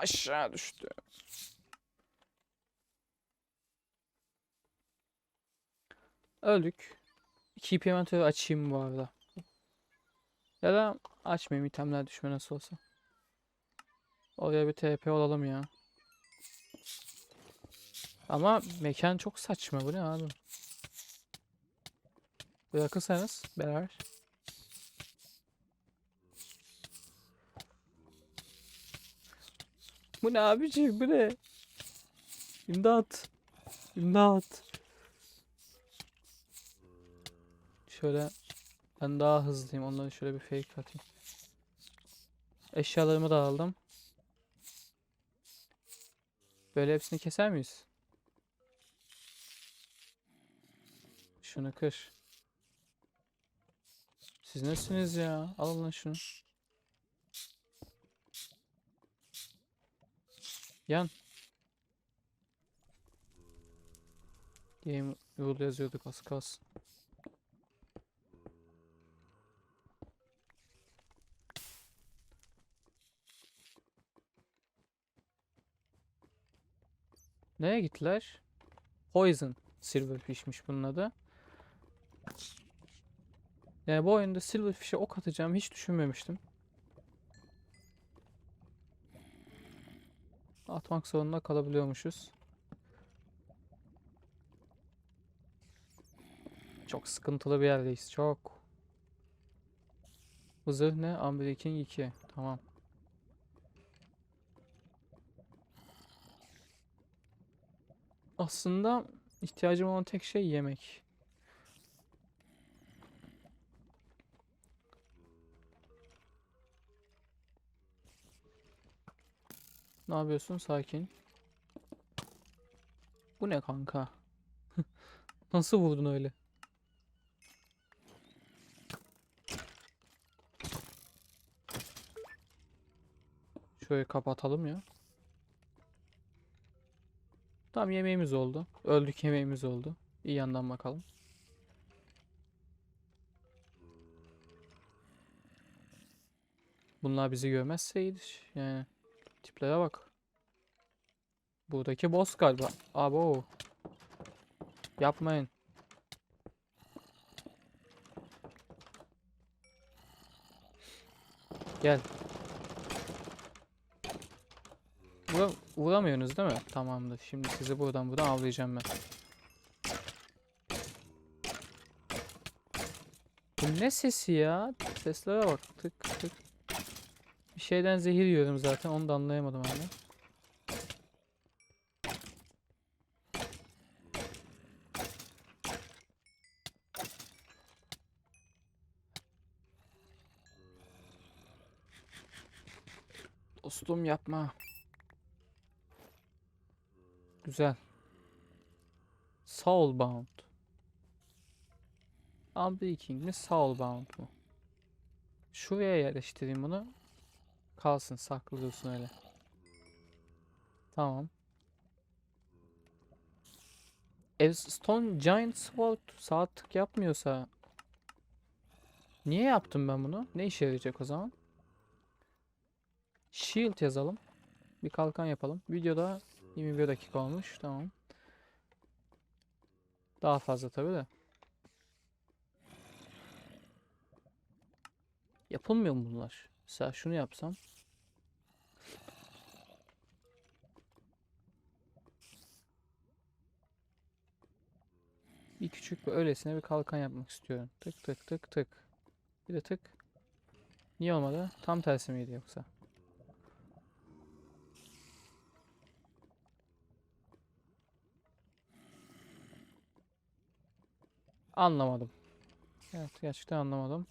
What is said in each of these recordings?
aşağı düştü. Öldük. Keep inventory açayım bu arada. Ya da açmayayım itemler düşme nasıl olsa. Oraya bir TP olalım ya. Ama mekan çok saçma bu ne abi? Bırakırsanız beraber. Bu ne abiciğim bu ne? İmdat. İmdat. Şöyle ben daha hızlıyım. Ondan şöyle bir fake atayım. Eşyalarımı da aldım. Böyle hepsini keser miyiz? Şunu kır. Siz nesiniz ya? Alın lan şunu. Yan. Game rule yazıyorduk az kalsın. Nereye gittiler? Poison Silverfish'miş bunun adı. Yani bu oyunda Silverfish'e ok atacağım hiç düşünmemiştim. Atmak zorunda kalabiliyormuşuz. Çok sıkıntılı bir yerdeyiz. Çok. Bu zırh ne? Unbreaking 2. Tamam. Aslında ihtiyacım olan tek şey yemek. Ne yapıyorsun? Sakin. Bu ne kanka? Nasıl vurdun öyle? Şöyle kapatalım ya. Tamam yemeğimiz oldu. Öldük yemeğimiz oldu. İyi yandan bakalım. Bunlar bizi görmezse iyidir. Yani tiplere bak. Buradaki boss galiba. Abo. Yapmayın. Gel. Vura vuramıyorsunuz değil mi? Tamamdır. Şimdi sizi buradan buradan avlayacağım ben. Bu ne sesi ya? Seslere bak. Tık tık. Şeyden zehir yiyorum zaten. Onu da anlayamadım hala. Dostum yapma. Güzel. Soulbound. Unbreaking mi? Soulbound mu? Şuraya yerleştireyim bunu. Kalsın saklı dursun öyle. Tamam. Ev Stone Giant Sword saat tık yapmıyorsa Niye yaptım ben bunu? Ne işe yarayacak o zaman? Shield yazalım. Bir kalkan yapalım. Videoda 21 dakika olmuş. Tamam. Daha fazla tabii de. Yapılmıyor mu bunlar? Mesela şunu yapsam. Bir küçük bir öylesine bir kalkan yapmak istiyorum. Tık tık tık tık. Bir de tık. Niye olmadı? Tam tersi miydi yoksa? Anlamadım. Evet gerçekten anlamadım.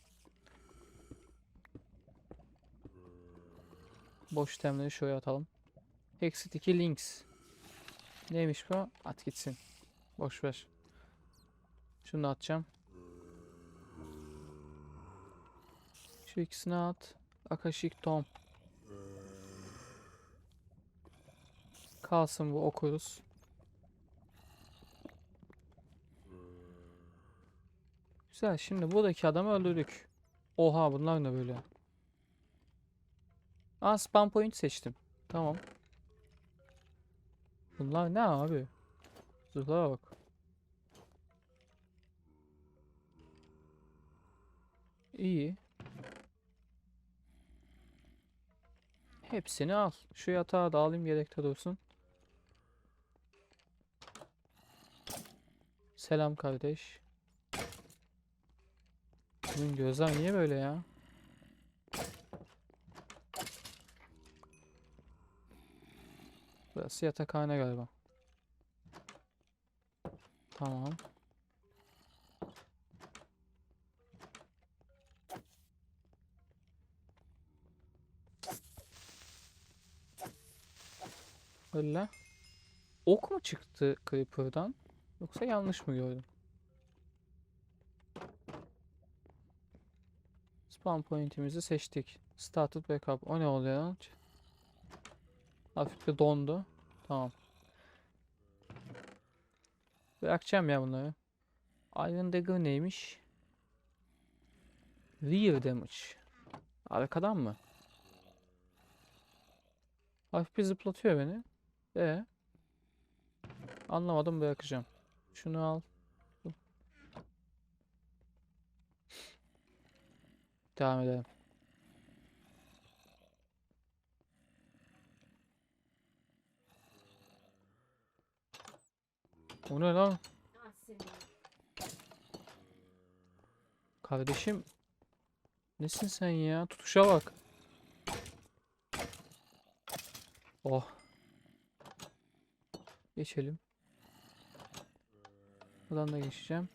Boş temleri şuraya atalım. Exit 2 links. Neymiş bu? At gitsin. Boş ver. Şunu da atacağım. Şu ikisini at. Akashic Tom. Kalsın bu okuruz. Güzel. Şimdi buradaki adamı öldürdük. Oha bunlar ne böyle? Aa spam point seçtim. Tamam. Bunlar ne abi? Zırhlara bak. İyi. Hepsini al. Şu yatağı da alayım yedekte dursun. Selam kardeş. Bunun gözler niye böyle ya? Burası yatakhane galiba. Tamam. Öyle. Ok mu çıktı Creeper'dan? Yoksa yanlış mı gördüm? Spawn point'imizi seçtik. Started backup. O ne oluyor lan? Hafif bir dondu. Tamam. Bırakacağım ya bunları. Iron Dagger neymiş? Rear damage. Arkadan mı? Hafif bir zıplatıyor beni. E Anlamadım bırakacağım. Şunu al. Devam edelim. O ne lan? Kardeşim. Nesin sen ya? Tutuşa bak. Oh. Geçelim. Buradan da geçeceğim.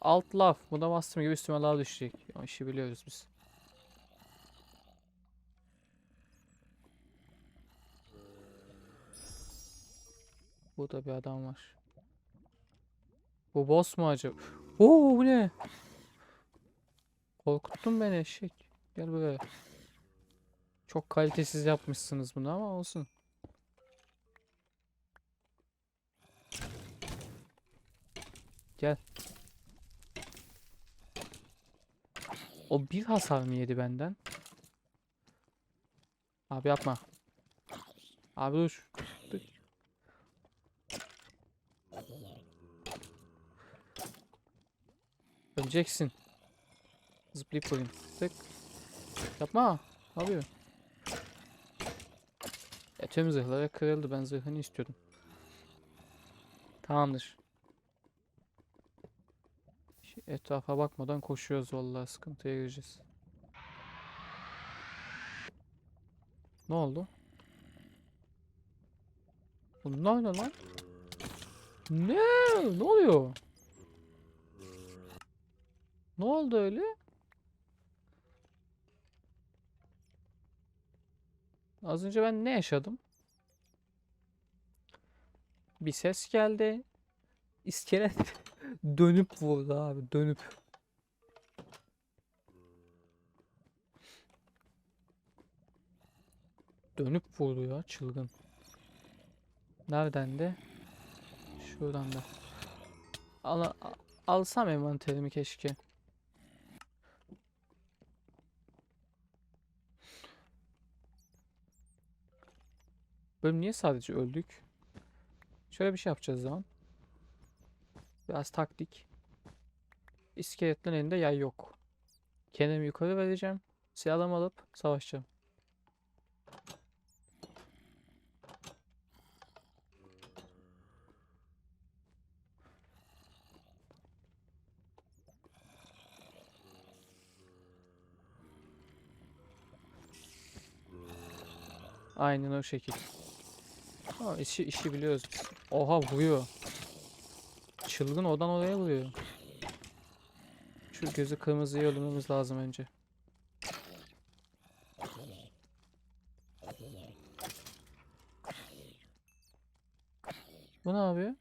Alt laf. Buna bastığım gibi üstüme lav düşecek. O işi biliyoruz biz. Burada bir adam var. Bu boss mu acaba? Oo bu ne? Korkuttun beni eşek. Gel buraya. Çok kalitesiz yapmışsınız bunu ama olsun. Gel. O bir hasar mı yedi benden? Abi yapma. Abi dur. Dur. Öleceksin. Zıplayıp vurayım. Tık. Yapma. Ne yapıyor? E, tüm zırhları kırıldı. Ben zırhını istiyordum. Tamamdır. Etrafa bakmadan koşuyoruz vallahi sıkıntıya gireceğiz. Ne oldu? Bunlar ne lan? Ne? Ne oluyor? Ne oldu öyle? Az önce ben ne yaşadım? Bir ses geldi. İskelet dönüp vurdu abi dönüp. Dönüp vurdu ya çılgın. Nereden de? Şuradan da. Al, alsam envanterimi keşke. Bölüm niye sadece öldük? Şöyle bir şey yapacağız zaman. Biraz taktik. İskeletlerin elinde yay yok. Kendimi yukarı vereceğim. Silahımı alıp savaşacağım. Aynen o şekil. Ha, işi, işi biliyoruz. Oha vuruyor. Çılgın odan oraya vuruyor. Şu gözü kırmızıya öldürmemiz lazım önce. Bu ne yapıyor?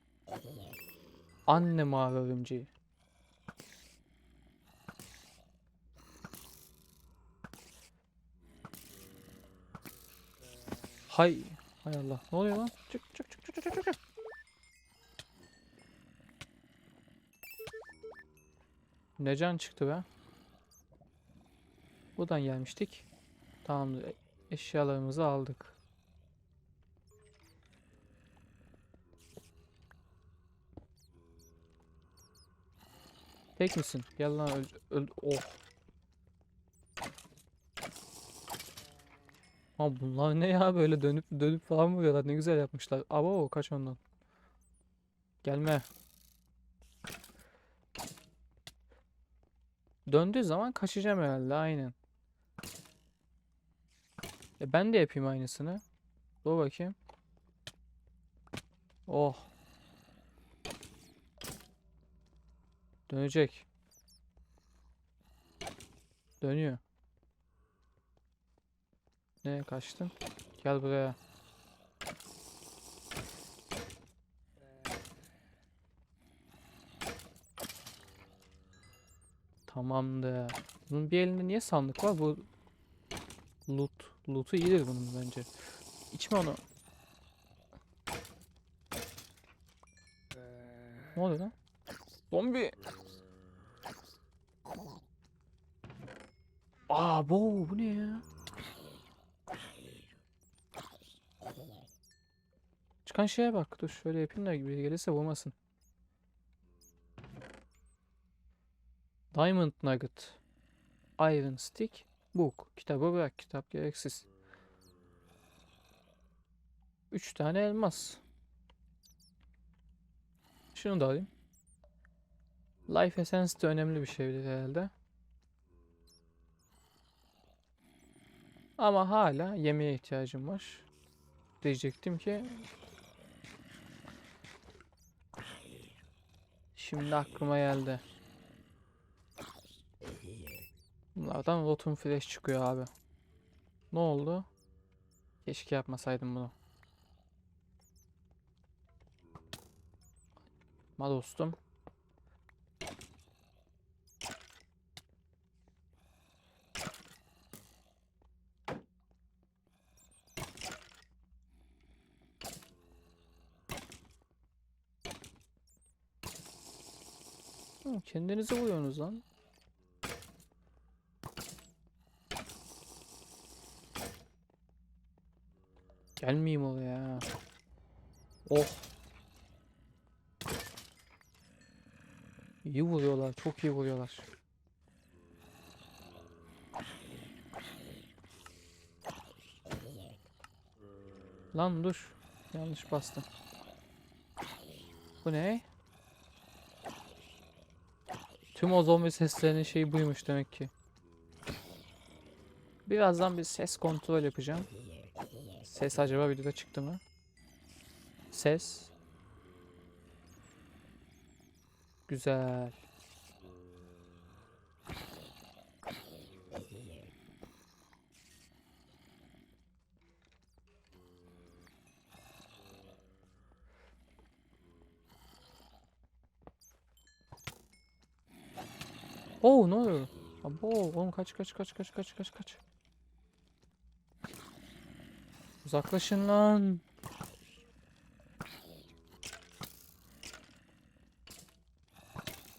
Anne mavi örümceği. Hay Hay Allah. Ne oluyor lan? Çık çık çık çık çık çık. Ne can çıktı be? Buradan gelmiştik. Tamamdır. Eşyalarımızı aldık. Tek misin? Gel lan öl, öl oh Ha bunlar ne ya böyle dönüp dönüp falan vuruyorlar ne güzel yapmışlar. Abo kaç ondan. Gelme. Döndüğü zaman kaçacağım herhalde aynen. E ben de yapayım aynısını. Dur bakayım. Oh. Dönecek. Dönüyor. Ne kaçtın? Gel buraya. Tamamdır. Bunun bir elinde niye sandık var? Bu loot. Loot'u iyidir bunun bence. İçme onu. Ne oluyor lan? Zombi. Aa bu bu ne ya? Çıkan şeye bak. Dur şöyle yapayım da biri gelirse vurmasın. Diamond Nugget. Iron Stick. Book. Kitabı bırak. Kitap gereksiz. Üç tane elmas. Şunu da alayım. Life Essence de önemli bir şeydir herhalde. Ama hala yemeğe ihtiyacım var. Diyecektim ki Şimdi aklıma geldi. Bunlardan Rotten Flesh çıkıyor abi. Ne oldu? Keşke yapmasaydım bunu. Ma dostum. Hı, Kendinizi vuruyorsunuz lan. Gelmeyeyim oraya. Oh. İyi vuruyorlar. Çok iyi vuruyorlar. Lan dur. Yanlış bastım. Bu ne? Tüm o zombi seslerinin şeyi buymuş demek ki. Birazdan bir ses kontrol yapacağım. Ses acaba videoda çıktı mı? Ses. Güzel. Oo ne oluyor? Abo oğlum kaç kaç kaç kaç kaç kaç kaç. Uzaklaşın lan.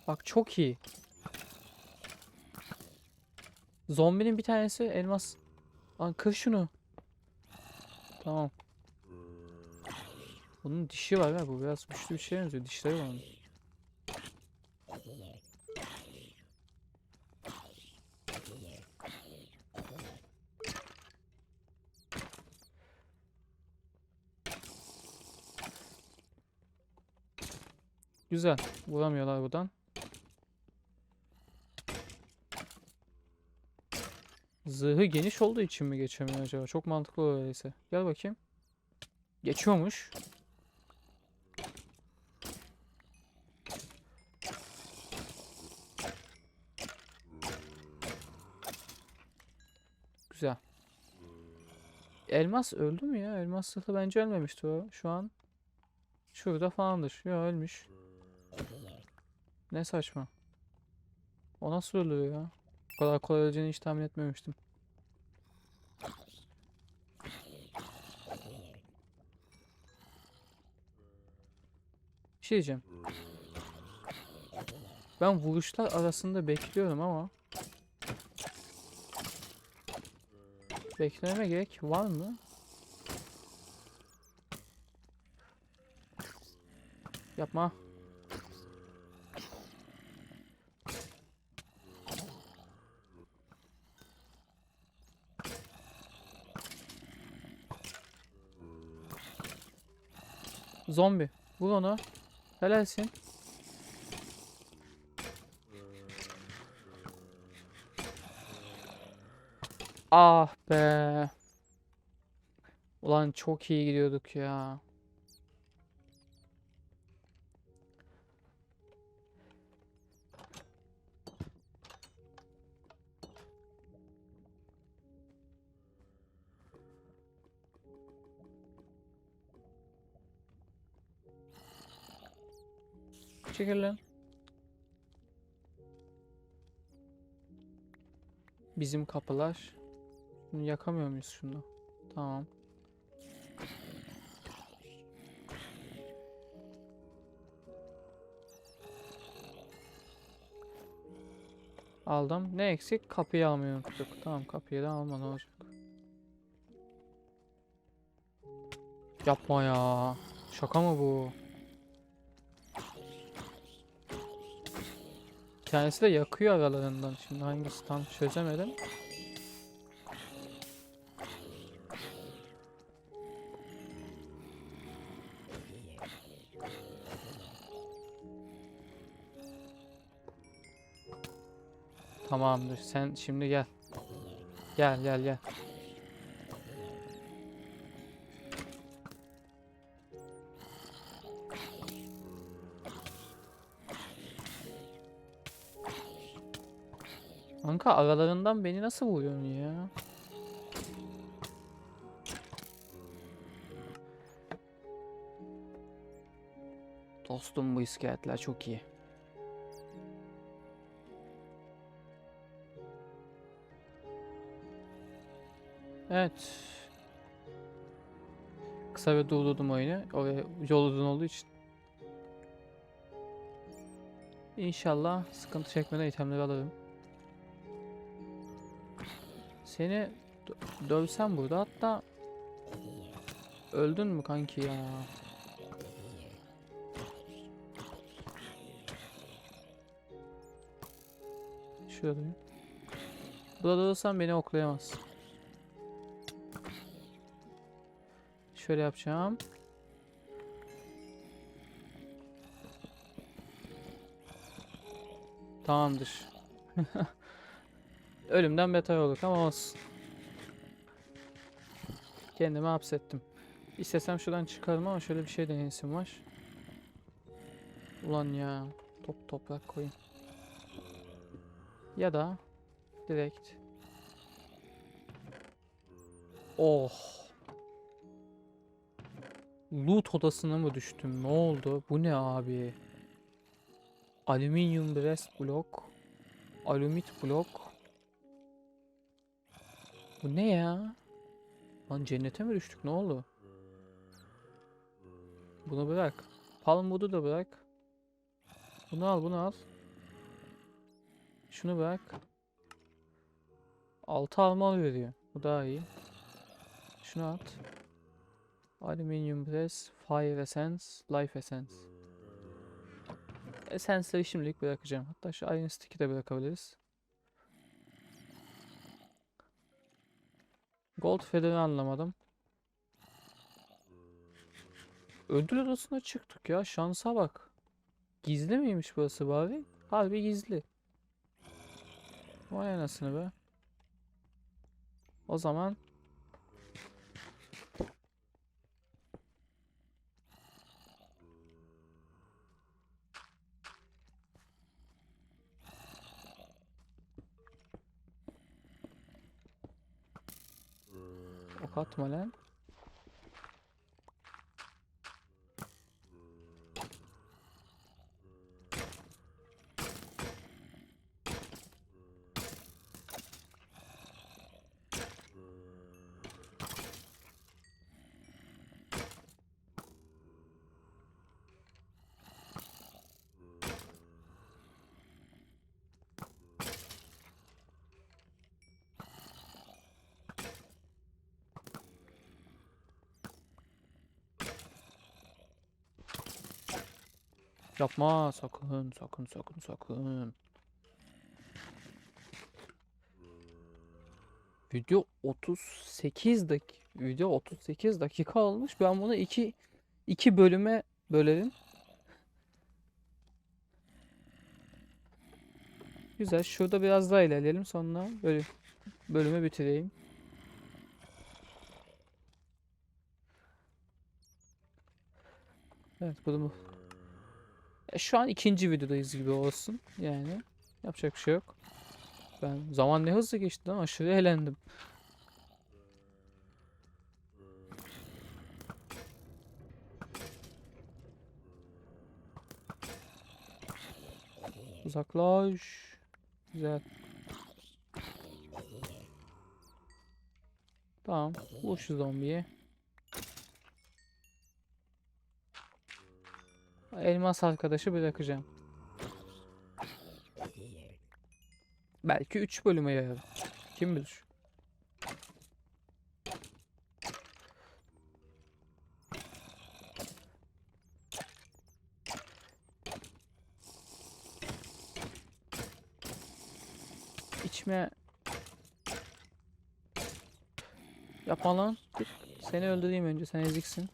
Bak çok iyi. Zombinin bir tanesi elmas. Lan kır şunu. Tamam. Bunun dişi var ya bu biraz güçlü bir şey benziyor. Dişleri var onun. Güzel. Vuramıyorlar buradan. Zırhı geniş olduğu için mi geçemiyor acaba? Çok mantıklı öyleyse. Gel bakayım. Geçiyormuş. Güzel. Elmas öldü mü ya? Elmas zırhlı bence ölmemişti o. Şu an şurada falandır. Ya ölmüş. Ne saçma. O nasıl ölüyor ya? Bu kadar kolay öleceğini hiç tahmin etmemiştim. Bir şey diyeceğim. Ben vuruşlar arasında bekliyorum ama Beklememe gerek var mı? Zombi. Vur onu. Helalsin. Ah be. Ulan çok iyi gidiyorduk ya. Çekil lan. Bizim kapılar. Bunu yakamıyor muyuz şunu? Tamam. Aldım. Ne eksik? Kapıyı almayı unuttuk. Tamam kapıyı da alma ne olacak? Yapma ya. Şaka mı bu? Tanesi de yakıyor aralarından. Şimdi hangisi tam çözemedim. Tamamdır. Sen şimdi gel. Gel gel gel. Kanka aralarından beni nasıl vuruyorsun ya? Dostum bu iskeletler çok iyi. Evet. Kısa bir durdurdum oyunu. Oraya yol uzun olduğu için. İnşallah sıkıntı çekmeden itemleri alırım. Seni dö- dövsem burada hatta öldün mü kanki ya? Şurada. Burada durursam beni oklayamaz. Şöyle yapacağım. Tamamdır. Ölümden beter olduk ama olsun. Kendimi hapsettim. İstesem şuradan çıkarım ama şöyle bir şey deneyesim var. Ulan ya. Top toprak koyayım. Ya da direkt. Oh. Loot odasına mı düştüm? Ne oldu? Bu ne abi? Alüminyum breast block. Alümit blok. Bu ne ya? Lan cennete mi düştük? Ne oldu? Bunu bırak. Palm wood'u da bırak. Bunu al, bunu al. Şunu bırak. Altı alma veriyor. Bu daha iyi. Şunu at. Aluminium press, fire essence, life essence. Essence'leri şimdilik bırakacağım. Hatta şu iron stick'i de bırakabiliriz. Gold feather'ı anlamadım. Ödül odasına çıktık ya. Şansa bak. Gizli miymiş burası bari? Harbi gizli. Vay anasını be. O zaman ok atma. Yapma sakın sakın sakın sakın. Video 38 dak video 38 dakika olmuş. Ben bunu 2 iki bölüme bölelim. Güzel. Şurada biraz daha ilerleyelim. Sonra bölüm, bölümü bitireyim. Evet bunu Şu an ikinci videodayız gibi olsun. Yani yapacak bir şey yok. Ben zaman ne hızlı geçti lan aşırı eğlendim. Uzaklaş. Güzel. Tamam. Vur şu Elmas arkadaşı bırakacağım. Belki 3 bölüme yayarım. Kim bilir? İçme Yapma lan. Seni öldüreyim önce. Sen eziksin.